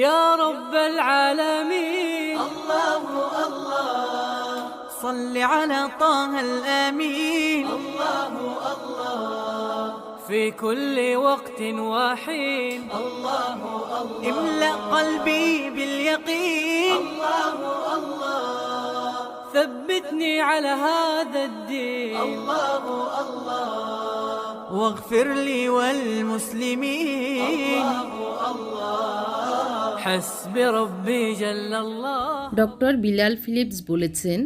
يا رب العالمين. الله الله. صل على طه الأمين. الله الله. في كل وقت وحين. الله الله. املأ قلبي باليقين. الله الله. ثبتني على هذا الدين. الله الله. واغفر لي والمسلمين. الله doctor Bilal Philips বলেছেন,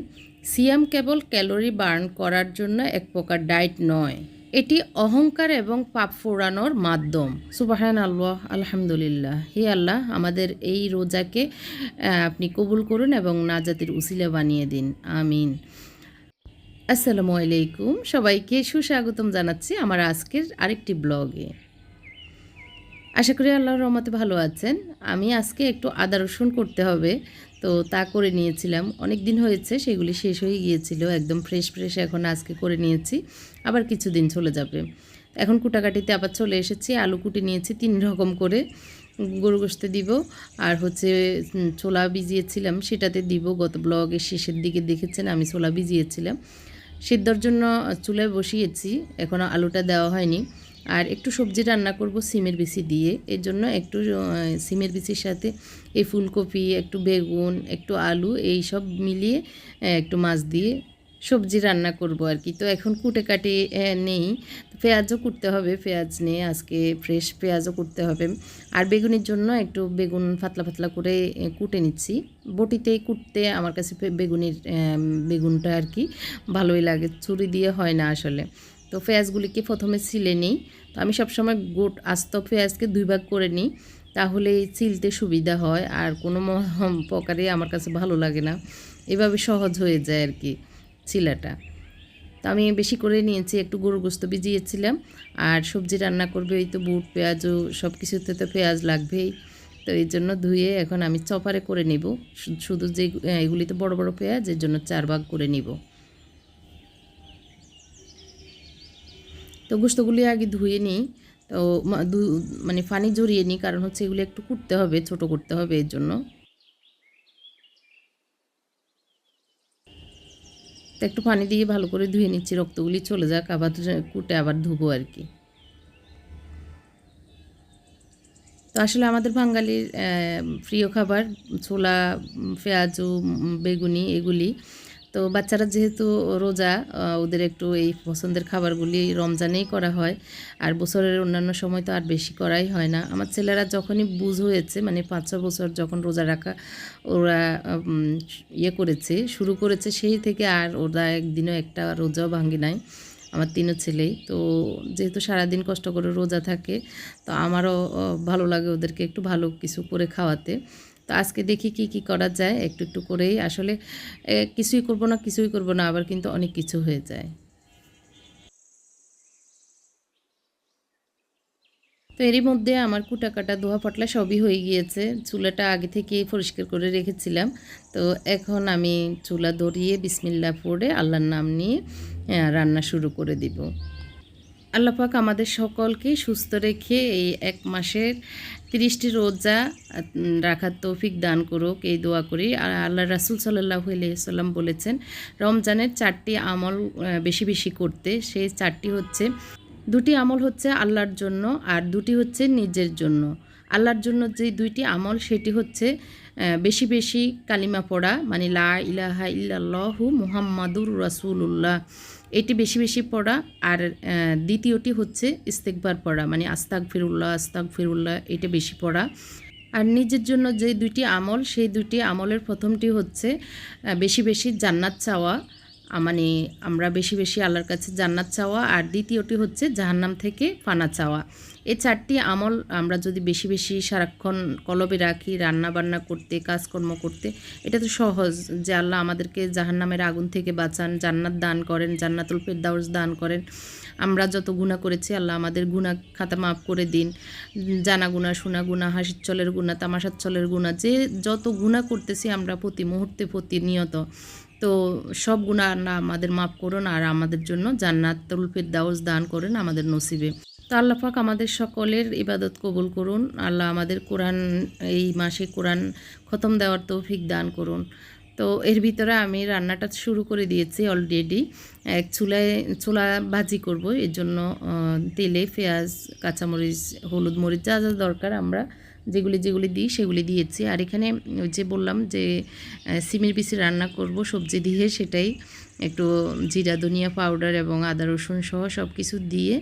সিয়াম কেবল calorie burn করার জন্য এক প্রকার ডায়েট নয়, এটি অহংকার এবং পাপ ফোড়ানোর মাধ্যম। সুবাহান আল্লাহ আলহামদুলিল্লাহ। হে আল্লাহ, আমাদের এই রোজাকে আপনি কবুল করুন এবং নাজাতের উসিলা বানিয়ে দিন। আমিন। আসসালামু আলাইকুম। সবাইকে সুস্বাগতম জানাচ্ছি আমার আজকের আরেকটি ব্লগে। আশা করি আল্লাহর রহমতে ভালো আছেন। আমি আজকে একটু আদা রসুন করতে হবে। তো তা করে নিয়েছিলাম। অনেক দিন হয়েছে, সেগুলি শেষ হয়ে গিয়েছিল। একদম ফ্রেশ ফ্রেশ এখন আজকে করে নিয়েছি। আবার কিছুদিন চলে যাবে। এখন কুটাকাটিতে আবার চলে এসেছি। আলু কুটি নিয়েছি তিন রকম করে। গরু গোস্তে দিব। আর হচ্ছে ছোলা ভিজিয়েছিলাম, সেটাতে দিব। গত ব্লগের শেষের দিকে দেখেছেন, আমি ছোলা ভিজিয়েছিলাম। সিদ্ধর জন্য চুলায় বসিয়েছি। এখনও আলুটা দেওয়া হয়নি। আর একটু সবজি রান্না করব, সিমের বিচি দিয়ে। এর জন্য একটু সিমের বিচির সাথে এই ফুলকপি, একটু বেগুন, একটু আলু, এই সব মিলিয়ে একটু মাছ দিয়ে সবজি রান্না করব আর কি। তো এখন কুটে কাটে নেই। পেঁয়াজও কুটতে হবে, পেঁয়াজ নিয়ে আজকে ফ্রেশ পেঁয়াজও কুটতে হবে। আর বেগুনের জন্য একটু বেগুন পাতলা ফাতলা করে কুটে নিচ্ছি। বটিতে কুটতে আমার কাছে বেগুনের বেগুনটা আর কি ভালোই লাগে, ছুরি দিয়ে হয় না আসলে। তো পেঁয়াজগুলিকে প্রথমে ছিলে নিই। তো আমি সবসময় গোট আস্ত পেঁয়াজকে দুই ভাগ করে নিই, তাহলে চিলতে সুবিধা হয় আর কোনো প্রকারে আমার কাছে ভালো লাগে না। এভাবে সহজ হয়ে যায় আর কি চিলাটা তো আমি বেশি করে নিয়েছি, একটু গরুর গোস্ত ভিজিয়েছিলাম আর সবজি রান্না করবে, এই তো বুট পেঁয়াজও সব কিছুতে তো পেঁয়াজ লাগবেই। তো এই জন্য ধুয়ে এখন আমি চপারে করে নিব। শুধু যে, এগুলি তো বড় বড় পেঁয়াজ, এর জন্য চার ভাগ করে নিব। তো গোস্তগুলি আগে ধুয়ে নিই। তো মানে পানি জড়িয়ে নিই, কারণ হচ্ছে এগুলো একটু কুটতে হবে, ছোট করতে হবে এর জন্য। তো একটু পানি দিয়ে ভালো করে ধুয়ে নিচ্ছি, রক্তগুলি চলে যাক, আবার কুটে আবার ধুবো আর কি। তো আসলে আমাদের বাঙালির প্রিয় খাবার, ছোলা, পেঁয়াজু বেগুনি, এগুলি তো বাচ্চারা যেহেতু রোজা ওদের একটু এই পছন্দের খাবারগুলি রমজানেই করা হয়। আর বছরের অন্যান্য সময় তো আর বেশি করাই হয় না। আমার ছেলেরা যখনই বুঝ হয়েছে মানে পাঁচ ছ বছর যখন রোজা রাখা, ওরা ইয়ে করেছে, শুরু করেছে, সেই থেকে আর ওরা একদিনও একটা রোজাও ভাঙি নাই, আমার তিনও ছেলেই। তো যেহেতু সারাদিন কষ্ট করে রোজা থাকে, তো আমারও ভালো লাগে ওদেরকে একটু ভালো কিছু করে খাওয়াতে। তো আজকে দেখি কি কি করা যায়। একটু একটু করেই আসলে কিছুই করব না, কিছুই করব না, আবার কিন্তু অনেক কিছু হয়ে যায়। তো এরই মধ্যে আমার কুটা কাটা ধোয়া পটলা সবই হয়ে গিয়েছে। চুলাটা আগে থেকে পরিষ্কার করে রেখেছিলাম। তো এখন আমি চুলা ধরিয়ে বিসমিল্লা পড়ে আল্লাহর নাম নিয়ে রান্না শুরু করে দিব। আল্লাহ পাক আমাদের সকলকে সুস্থ রেখে এই এক মাসের তিরিশটি রোজা রাখার তৌফিক দান করুক, এই দোয়া করি। আর আল্লাহ রাসুল সাল্লাহ সাল্লাম বলেছেন, রমজানের চারটি আমল বেশি বেশি করতে। সেই চারটি হচ্ছে, দুটি আমল হচ্ছে আল্লাহর জন্য আর দুটি হচ্ছে নিজের জন্য। আল্লাহর জন্য যে দুইটি আমল, সেটি হচ্ছে বেশি বেশি কালিমা পড়া মানে লা ইলাহা ইল্লাল্লাহু মুহাম্মাদুর রাসূলুল্লাহ। এটি বেশি বেশি পড়া আর দ্বিতীয়টি হচ্ছে ইস্তেকবার পড়া মানে আস্তাক ফিরুল্লাহ আস্তাক ফিরুল্লাহ এটা বেশি পড়া। আর নিজের জন্য যে দুইটি আমল, সেই দুইটি আমলের প্রথমটি হচ্ছে বেশি বেশি জান্নাত চাওয়া মানে আমরা বেশি বেশি আল্লাহর কাছে জান্নাত চাওয়া। আর দ্বিতীয়টি হচ্ছে জাহান্নাম থেকে পানা চাওয়া। এই চারটি আমল আমরা যদি বেশি বেশি সারাক্ষণ কলবে রাখি রান্না বান্না করতে, কাজকর্ম করতে, এটা তো সহজ যে আল্লাহ আমাদেরকে জাহান্নামের আগুন থেকে বাঁচান, জান্নাত দান করেন, জান্নাতুল ফেরদাউস দান করেন। আমরা যত গুণা করেছি, আল্লাহ আমাদের গুণা খাতা মাফ করে দিন। জানা গুণা শোনা গুণা হাসির চলের গুণা তামাশার চলের গুণা যে যত গুণা করতেছি আমরা প্রতি মুহূর্তে প্রতিনিয়ত। তো সব গুণা আল্লাহ আমাদের মাফ করুন আর আমাদের জন্য জান্নাত জান্নাতুল ফেরদাউস দান করেন আমাদের নসিবে। তো আল্লাহ পাক আমাদের সকলের ইবাদত কবুল করুন। আল্লাহ আমাদের কোরআন, এই মাসে কোরআন খতম দেওয়ার তৌফিক দান করুন। তো এর ভিতরে আমি রান্নাটা শুরু করে দিয়েছি অলরেডি এক চুলায়, চুলা ভাজি করব। এর জন্য তেলে পেঁয়াজ, কাঁচামরিচ, হলুদ মরিচ যা যা দরকার আমরা যেগুলি যেগুলি দিই সেগুলি দিয়েছি। আর এখানে যে বললাম যে সিমের বিচি রান্না করব, সবজি দিয়ে সেটাই একটু জিরা, ধনিয়া পাউডার এবং আদা, রসুন সহ সব কিছু দিয়ে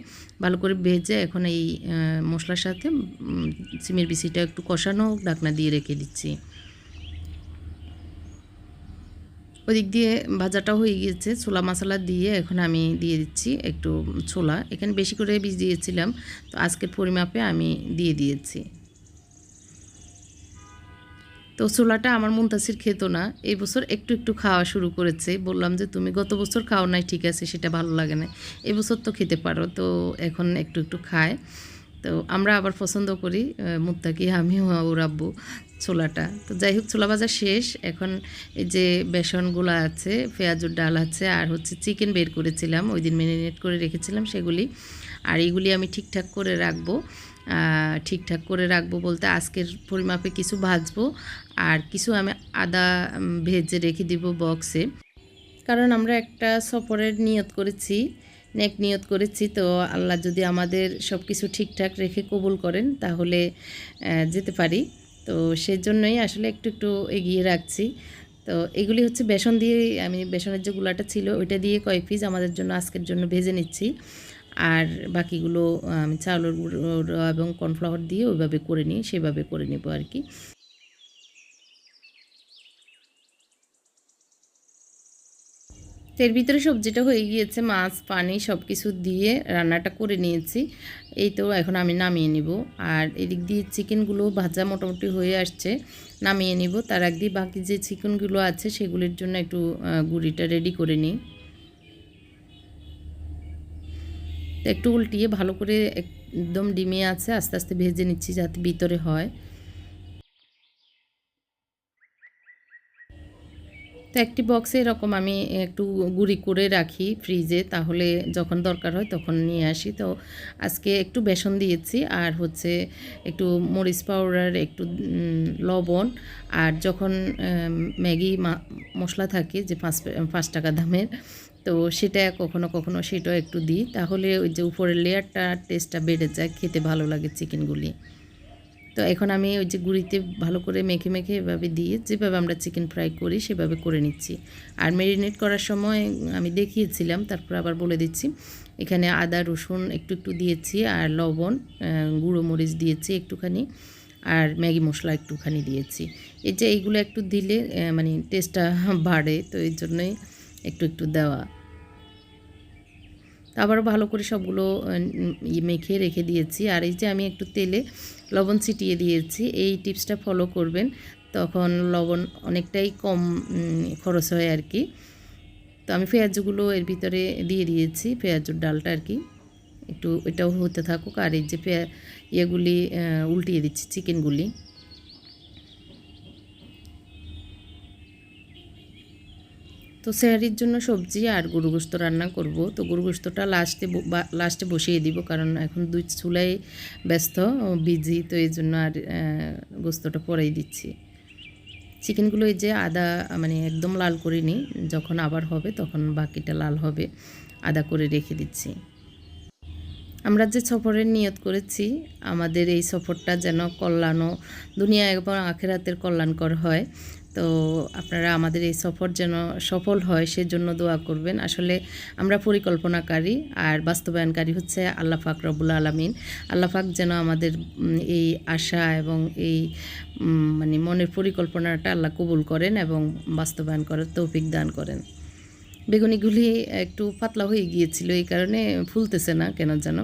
ভালো করে ভেজে এখন এই মশলার সাথে সিমের বিচিটা একটু কষানো ঢাকনা দিয়ে রেখে দিচ্ছি। ওদিক দিয়ে ভাজাটা হয়ে গিয়েছে। ছোলা মশলা দিয়ে এখন আমি দিয়ে দিচ্ছি একটু ছোলা। এখানে বেশি করে বীজ দিয়েছিলাম, তো আজকের পরিমাপে আমি দিয়ে দিয়েছি। তো ছোলাটা আমার মুন্তাসির খেত না। এই বছর একটু একটু খাওয়া শুরু করেছে। বললাম যে, তুমি গত বছর খাও নাই, ঠিক আছে, সেটা ভালো লাগে না। এই বছর তো খেতে পারো, তো এখন একটু একটু খায়। তো আমরা আবার পছন্দ করি মুত্তাকি, আমিও, ওর আব্বু, ছোলাটা। তো যাই হোক, ছোলা ভাজা শেষ। এখন এই যে বেসনগুলো আছে, পেঁয়াজুর ডাল আছে, আর হচ্ছে চিকেন বের করেছিলাম, ওই দিন ম্যারিনেট করে রেখেছিলাম সেগুলি। আর এইগুলি আমি ঠিকঠাক করে রাখব। ঠিকঠাক করে রাখব বলতে আজকের পরিমাপে কিছু ভাজবো আর কিছু আমি আদা ভেজে রেখে দিব বক্সে। কারণ আমরা একটা সফরের নিয়ত করেছি, নেক নিয়ত করেছি, তো আল্লাহ যদি আমাদের সব কিছু ঠিকঠাক রেখে কবুল করেন তাহলে যেতে পারি। তো সেজন্যই আসলে একটু একটু এগিয়ে রাখছি। তো এগুলি হচ্ছে বেসন দিয়ে, আমি বেসনের যে গুলাটা ছিল ওইটা দিয়ে কয়েক পিস আমাদের জন্য আজকের জন্য ভেজে নিচ্ছি। আর বাকিগুলো আমি চাউলের গুঁড়ো এবং কর্নফ্লাওয়ার দিয়ে ওইভাবে করে নিই, সেভাবে করে নেব আর কি। এর ভিতরে সবজিটা হয়ে গিয়েছে, মাছ, পানি সব কিছু দিয়ে রান্নাটা করে নিয়েছি। এই তো এখন আমি নামিয়ে নিব। আর এদিক দিয়ে চিকেনগুলো ভাজা মোটামুটি হয়ে আসছে, নামিয়ে নিব। তার আগ বাকি যে চিকেনগুলো আছে, সেগুলির জন্য একটু গুঁড়িটা রেডি করে নিই তো একটু উল্টিয়ে ভালো করে একদম ডিমে আছে, আস্তে আস্তে ভেজে নিচ্ছি যাতে ভিতরে হয়। তো একটি বক্সে এরকম আমি একটু গুঁড়ি করে রাখি ফ্রিজে, তাহলে যখন দরকার হয় তখন নিয়ে আসি। তো আজকে একটু বেসন দিয়েছি, আর হচ্ছে একটু মরিচ পাউডার, একটু লবণ, আর যখন ম্যাগি মশলা থাকে যে পাঁচ পাঁচ টাকা দামের তো সেটা কখনো কখনো সেটাও একটু দিই। তাহলে ওই যে উপরের লেয়ারটা টেস্টটা বেড়ে যায়, খেতে ভালো লাগে চিকেনগুলি তো এখন আমি ওই যে গুঁড়িতে ভালো করে মেখে মেখে এভাবে দিয়ে যেভাবে আমরা চিকেন ফ্রাই করি সেভাবে করে নিচ্ছি। আর ম্যারিনেট করার সময় আমি দেখিয়েছিলাম, তারপর আবার বলে দিচ্ছি। এখানে আদা, রসুন একটু একটু দিয়েছি আর লবণ গুঁড়ো মরিচ দিয়েছি একটুখানি আর ম্যাগি মশলা একটুখানি দিয়েছি। এই যে এইগুলো একটু দিলে মানে টেস্টটা বাড়ে, তো এই জন্যই একটু একটু দেওয়া। আবারও ভালো করে সবগুলো ইয়ে মেখে রেখে দিয়েছি। আর এই যে আমি একটু তেলে লবণ ছিটিয়ে দিয়েছি, এই টিপসটা ফলো করবেন, তখন লবণ অনেকটাই কম খরচ হয় আর কি। তো আমি পেঁয়াজগুলো এর ভিতরে দিয়ে দিয়েছি, পেঁয়াজুর ডালটা আর কি। একটু এটাও হতে থাকুক। আর এই যে পেঁয়া, ইয়েগুলি উল্টিয়ে দিচ্ছি, চিকেনগুলি। তো স্যারির জন্য সবজি আর গরু গোস্ত রান্না করব। তো গরু গোস্তটা লাস্টে লাস্টে বসিয়ে দিব কারণ এখন দুই চুলাই ব্যস্ত বিজি, তো এই জন্য আর গোস্তটা পরেই দিচ্ছি। চিকেনগুলো এই যে আদা মানে একদম লাল করে নিই যখন আবার হবে তখন বাকিটা লাল হবে, আদা করে রেখে দিচ্ছি। আমরা যে সফরের নিয়ত করেছি, আমাদের এই সফরটা যেন কল্যাণ দুনিয়া এবং আখেরাতের কল্যাণকর হয়। তো আপনারা আমাদের এই সফর যেন সফল হয়, সেজন্য দোয়া করবেন। আসলে আমরা পরিকল্পনাকারী আর বাস্তবায়নকারী হচ্ছে আল্লাহ পাক রবুল আলমিন। আল্লাহ পাক যেন আমাদের এই আশা এবং এই মানে মনের পরিকল্পনাটা আল্লাহ কবুল করেন এবং বাস্তবায়ন করার তৌফিক দান করেন। বেগুনিগুলি একটু পাতলা হয়ে গিয়েছিল, এই কারণে ফুলতেছে না, কেন যেন।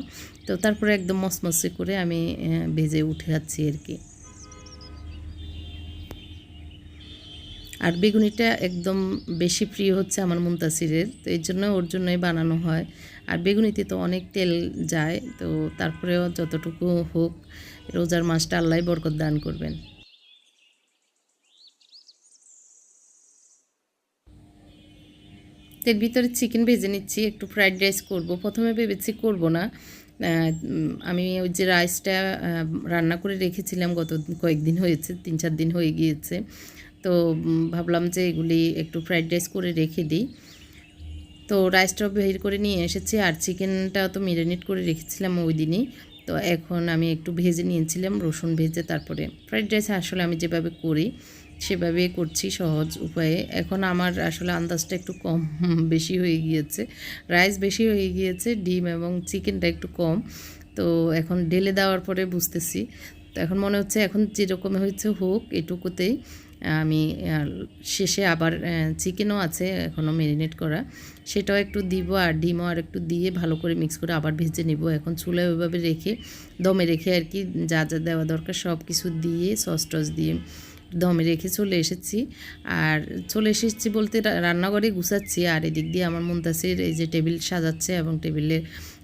তো তারপরে একদম মসমসে করে আমি ভেজে উঠে যাচ্ছি আর কি। আর বেগুনিটা একদম বেশি প্রিয় হচ্ছে আমার মুন্তাসিরের, তো এই জন্য ওর জন্যই বানানো হয়। আর বেগুনিতে তো অনেক তেল যায়, তো তারপরেও যতটুকু হোক রোজার মাসটা আল্লাহ বরকত দান করবেন। এর ভিতরে চিকেন ভেজে নিচ্ছি, একটু ফ্রাইড রাইস করব। প্রথমে ভেবেছি করব না। আমি ওই যে রাইসটা রান্না করে রেখেছিলাম গত কয়েকদিন হয়েছে, তিন চার দিন হয়ে গিয়েছে। তো ভাবলাম যে এগুলি একটু ফ্রাইড রাইস করে রেখে দিই। তো রাইসটাও বের করে নিয়ে এসেছি আর চিকেনটা তো মেরিনেট করে রেখেছিলাম ওই দিনই। তো এখন আমি একটু ভেজে নিয়েছিলাম, রসুন ভেজে তারপরে ফ্রাইড রাইস আসলে আমি যেভাবে করি সেভাবে করছি সহজ উপায়ে। এখন আমার আসলে আন্দাজটা একটু কম, বেশি হয়ে গিয়েছে। রাইস বেশি হয়ে গিয়েছে, ডিম এবং চিকেনটা একটু কম। তো এখন ঢেলে দেওয়ার পরে বুঝতেছি। তো এখন মনে হচ্ছে এখন যেরকম হয়েছে হোক এটুকুতেই। আমি শেষে আবার চিকেনও আছে এখনও ম্যারিনেট করা। সেটাও একটু দিব আর ডিমও আর একটু দিয়ে ভালো করে মিক্স করে আবার ভেজে নিব। এখন চুলায় ওইভাবে রেখে, দমে রেখে আর কি যা যা দেওয়া দরকার সব কিছু দিয়ে সস টস দিয়ে দমে রেখে চলে এসেছি। আর চলে এসেছি বলতে রান্নাঘরে গুছাচ্ছি আর এদিক দিয়ে আমার মুন্তাসির এই যে টেবিল সাজাচ্ছে এবং টেবিলে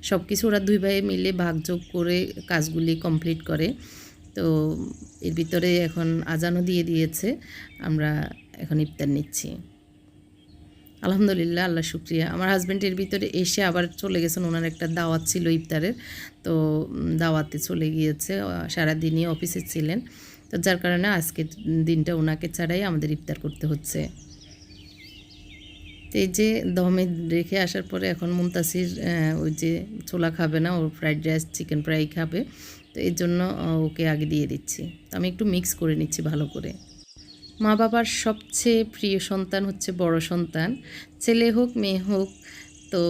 সব কিছু ওরা দুই ভাই মিলে ভাগযোগ করে কাজগুলি কমপ্লিট করে। তো এর ভিতরে এখন আজানও দিয়ে দিয়েছে। আমরা এখন ইফতার নিচ্ছি। আলহামদুলিল্লাহ, আল্লাহ শুক্রিয়া। আমার হাজব্যান্ডের ভিতরে এসে আবার চলে গেছেন। ওনার একটা দাওয়াত ছিল ইফতারের। তো দাওয়াতে চলে গিয়েছে। সারাদিনই অফিসে ছিলেন। তো যার কারণে আজকের দিনটা ওনাকে ছাড়াই আমাদের ইফতার করতে হচ্ছে। এই যে দমে রেখে আসার পরে এখন মুমতাসির ওই যে ছোলা খাবে না ওর ফ্রাইড রাইস চিকেন ফ্রাই খাবে। তো এর জন্য ওকে আগে দিয়ে দিচ্ছি। তো আমি একটু মিক্স করে নিচ্ছি ভালো করে। মা বাবার সবচেয়ে প্রিয় সন্তান হচ্ছে বড় সন্তান। ছেলে হোক, মেয়ে হোক, তো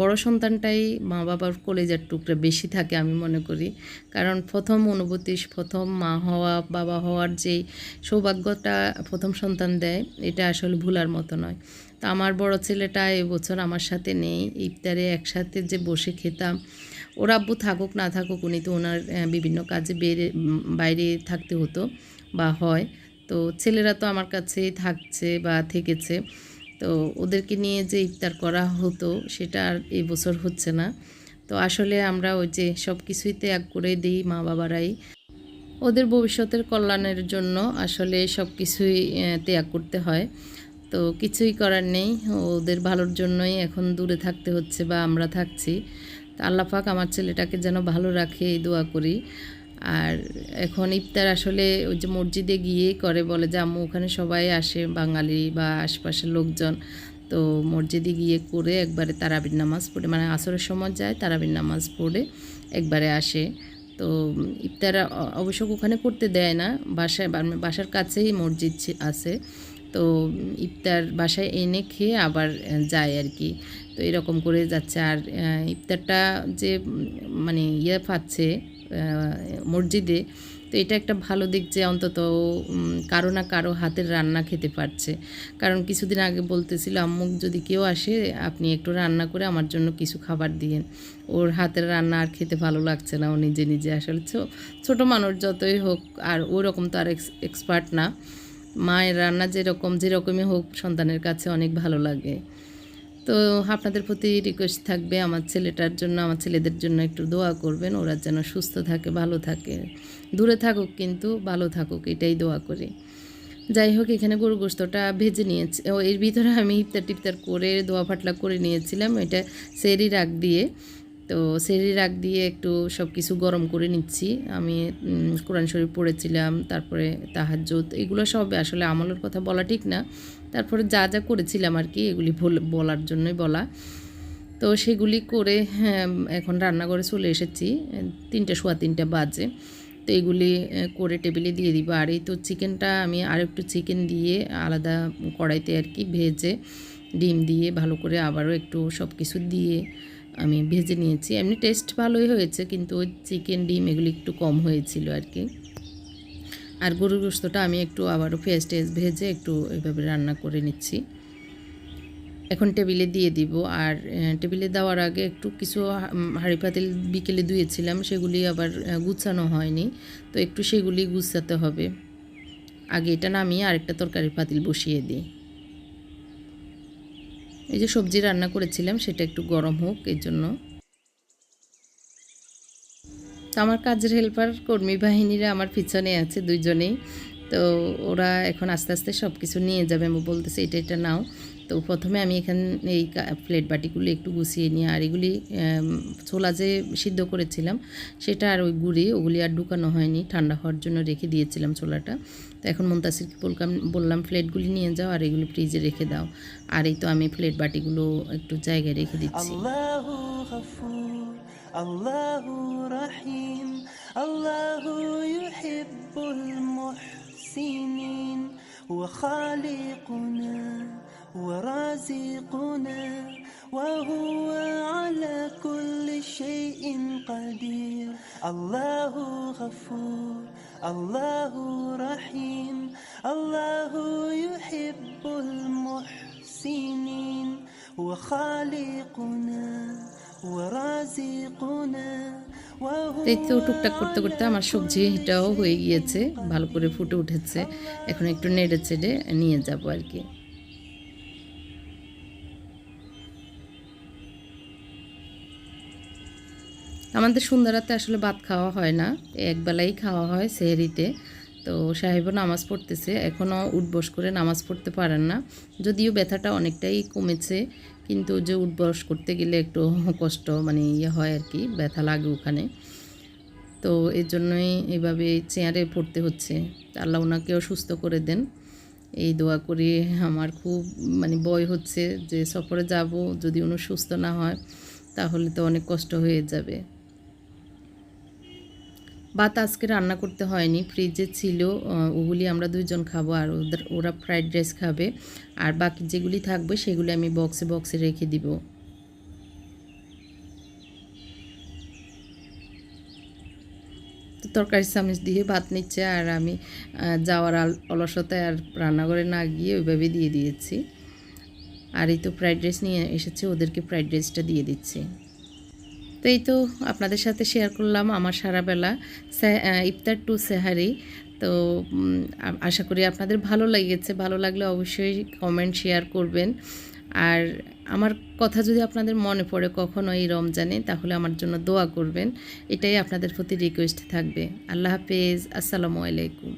বড় সন্তানটাই মা বাবার কলেজার টুকরা বেশি থাকে আমি মনে করি। কারণ প্রথম অনুভূতি, প্রথম মা হওয়া, বাবা হওয়ার যে সৌভাগ্যটা প্রথম সন্তান দেয়, এটা আসলে ভুলার মতো নয়। তো আমার বড় ছেলেটা এবছর আমার সাথে নেই। ইফতারে একসাথে যে বসে খেতাম ওর আব্বু থাকুক, না থাকুক, উনি তো ওনার বিভিন্ন কাজে বেড়ে বাইরে থাকতে হতো বা হয়। তো ছেলেরা তো আমার কাছেই থাকছে বা থেকেছে। তো ওদেরকে নিয়ে যে ইফতার করা হতো, সেটা আর এই বছর হচ্ছে না। তো আসলে আমরা ওই যে সব কিছুই ত্যাগ করে দিই মা বাবারাই ওদের ভবিষ্যতের কল্যাণের জন্য আসলে সব কিছুই ত্যাগ করতে হয়। তো কিছুই করার নেই। ওদের ভালোর জন্যই এখন দূরে থাকতে হচ্ছে বা আমরা থাকছি। পাক আমার ছেলেটাকে যেন ভালো রাখে, এই দোয়া করি। আর এখন ইফতার আসলে ওই যে মসজিদে গিয়ে করে, বলে যে, আম্মু, ওখানে সবাই আসে, বাঙালি বা আশপাশের লোকজন। তো মসজিদে গিয়ে করে একবারে তারাবির নামাজ পড়ে মানে আসরের সময় যায়, তারাবির নামাজ পড়ে একবারে আসে। তো ইফতার অবশ্য ওখানে করতে দেয় না, বাসায় বাসার কাছেই মসজিদ আছে। তো ইফতার বাসায় এনে খেয়ে আবার যায় আর কি। তো এরকম করে যাচ্ছে। আর ইফতারটা যে মানে ইয়ে পাচ্ছে মসজিদে, তো এটা একটা ভালো দিক যে অন্তত কারও না কারও হাতের রান্না খেতে পারছে। কারণ কিছুদিন আগে বলতেছিল, আম্মু, যদি কেউ আসে, আপনি একটু রান্না করে আমার জন্য কিছু খাবার দিয়েন। ওর হাতের রান্না আর খেতে ভালো লাগছে না, ও নিজে নিজে আসলে ছোটো মানুষ যতই হোক, আর ওই রকম তো আর এক্সপার্ট না। মায়ের রান্না যেরকম, যেরকমই হোক, সন্তানের কাছে অনেক ভালো লাগে। তো আপনাদের প্রতি রিকোয়েস্ট থাকবে আমার ছেলেটার জন্য, আমার ছেলেদের জন্য একটু দোয়া করবেন, ওরা যেন সুস্থ থাকে, ভালো থাকে। দূরে থাকুক কিন্তু ভালো থাকুক, এটাই দোয়া করি। যাই হোক, এখানে গরু গোস্তটা ভেজে নিয়েছি। ও, এর ভিতরে আমি ইফতার টিফতার করে, দোয়া ফাটলা করে নিয়েছিলাম, এটা সেরি রাগ দিয়ে। তো সেরি রাগ দিয়ে একটু সব কিছু গরম করে নিচ্ছি। আমি কোরআন শরীফ পড়েছিলাম, তারপরে তাহাজ্জুদ, এগুলো সব আসলে আমলের কথা বলা ঠিক না। তারপরে যা যা করেছিলাম আর কি এগুলি বল- বলার জন্যই বলা। তো সেগুলি করে হ্যাঁ, এখন রান্নাঘরে চলে এসেছি তিনটে সোয়া তিনটে বাজে। তো এগুলি করে টেবিলে দিয়ে দিব। আর এই তো চিকেনটা আমি আর একটু চিকেন দিয়ে আলাদা কড়াইতে আর কি ভেজে ডিম দিয়ে ভালো করে আবারও একটু সব কিছু দিয়ে আমি ভেজে নিয়েছি। এমনি টেস্ট ভালোই হয়েছে কিন্তু ওই চিকেন ডিম এগুলি একটু কম হয়েছিল আর কি। আর গরুর গোস্তটা আমি একটু আবারও ফেস টেস ভেজে একটু এইভাবে রান্না করে নিচ্ছি। এখন টেবিলে দিয়ে দিব আর টেবিলে দেওয়ার আগে একটু কিছু হাঁড়ি পাতিল বিকেলে ধুয়েছিলাম, সেগুলি আবার গুছানো হয়নি, তো একটু সেগুলি গুছাতে হবে। আগে এটা নামিয়ে আরেকটা তরকারি পাতিল বসিয়ে দিই। এই যে সবজি রান্না করেছিলাম, সেটা একটু গরম হোক, এর জন্য। আমার কাজের হেল্পার কর্মী বাহিনীরা আমার পিছনে আছে দুইজনেই। তো ওরা এখন আস্তে আস্তে সব কিছু নিয়ে যাবে। আমি বলতেছে, এটা এটা নাও। তো প্রথমে আমি এখানে এই প্লেট বাটিগুলো একটু গুছিয়ে নিয়ে, আর এগুলি ছোলা যে সিদ্ধ করেছিলাম, সেটা আর ওই গুঁড়ি, ওগুলি আর ঢুকানো হয়নি। ঠান্ডা হওয়ার জন্য রেখে দিয়েছিলাম ছোলাটা। তো এখন মুন্তাসিরকে বললাম বললাম প্লেটগুলি নিয়ে যাও আর এগুলো ফ্রিজে রেখে দাও আর এই তো আমি প্লেট বাটিগুলো একটু জায়গায় রেখে দিচ্ছি الله غفور الله رحيم الله يحب المحسنين وخالقنا ورازقنا وهو على كل شيء قدير الله غفور الله رحيم الله يحب المحسنين وخالقنا ورازقنا وهو এই তো টুকটাক করতে করতে আমার সবজিটাও হয়ে গিয়েছে ভালো করে ফুটে উঠেছে এখন একটু নেড়ে চেড়ে নিয়ে যাব আর কি আমাদের সুন্দরাতে আসলে ভাত খাওয়া হয় না। একবেলাই খাওয়া হয় সেহরিতে। তো সাহেবও নামাজ পড়তেছে এখনও উঠবস করে নামাজ পড়তে পারেন না। যদিও ব্যথাটা অনেকটাই কমেছে, কিন্তু যে উঠবস করতে গেলে একটু কষ্ট মানে ইয়ে হয় আর কি, ব্যথা লাগে ওখানে। তো এর জন্যই এইভাবে চেয়ারে পড়তে হচ্ছে। আল্লাহ ওনাকেও সুস্থ করে দেন। এই দোয়া করি আমার খুব মানে ভয় হচ্ছে যে সফরে যাব, যদি উনি সুস্থ না হয়, তাহলে তো অনেক কষ্ট হয়ে যাবে। ভাত আজকে রান্না করতে হয়নি ফ্রিজে ছিল ওগুলি আমরা দুইজন খাব আর ওদের, ওরা ফ্রাইড রাইস খাবে। আর বাকি যেগুলি থাকবে সেগুলি আমি বক্সে বক্সে রেখে দিব। তরকারি চামচ দিয়ে ভাত নিচ্ছে আর আমি যাওয়ার অলসতায় আর রান্নাঘরে না গিয়ে ওইভাবে দিয়ে দিয়েছি। আর এই তো ফ্রাইড রাইস নিয়ে এসেছে, ওদেরকে ফ্রাইড রাইসটা দিয়ে দিচ্ছি। তো এই তো আপনাদের সাথে শেয়ার করলাম আমার সারাবেলা ইফতার টু সেহারি। তো আশা করি আপনাদের ভালো লেগেছে। ভালো লাগলে অবশ্যই কমেন্ট শেয়ার করবেন। আর আমার কথা যদি আপনাদের মনে পড়ে কখনো এই রমজানে, তাহলে আমার জন্য দোয়া করবেন। এটাই আপনাদের প্রতি রিকোয়েস্ট থাকবে। আল্লাহ হাফেজ। আসসালামু আলাইকুম।